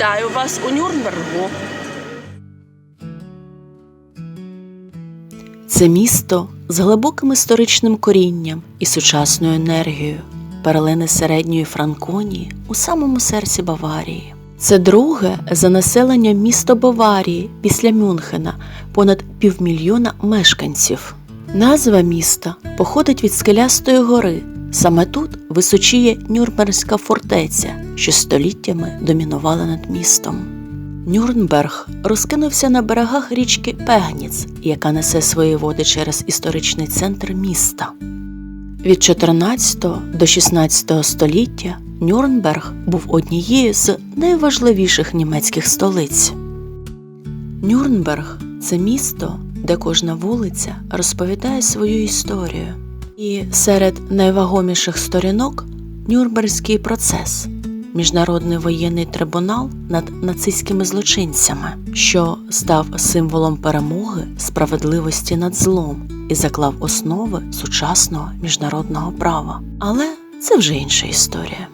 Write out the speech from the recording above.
Вітаю вас у Нюрнбергу. Це місто з глибоким історичним корінням і сучасною енергією, перлини середньої Франконії у самому серці Баварії. Це друге за населенням місто Баварії після Мюнхена, понад півмільйона мешканців. Назва міста походить від скелястої гори. Саме тут височіє Нюрнбергська фортеця, що століттями домінувала над містом. Нюрнберг розкинувся на берегах річки Пегніц, яка несе свої води через історичний центр міста. Від 14 до 16 століття Нюрнберг був однією з найважливіших німецьких столиць. Нюрнберг це місто, де кожна вулиця розповідає свою історію. І серед найвагоміших сторінок Нюрнберзький процес, міжнародний воєнний трибунал над нацистськими злочинцями, що став символом перемоги справедливості над злом і заклав основи сучасного міжнародного права. Але це вже інша історія.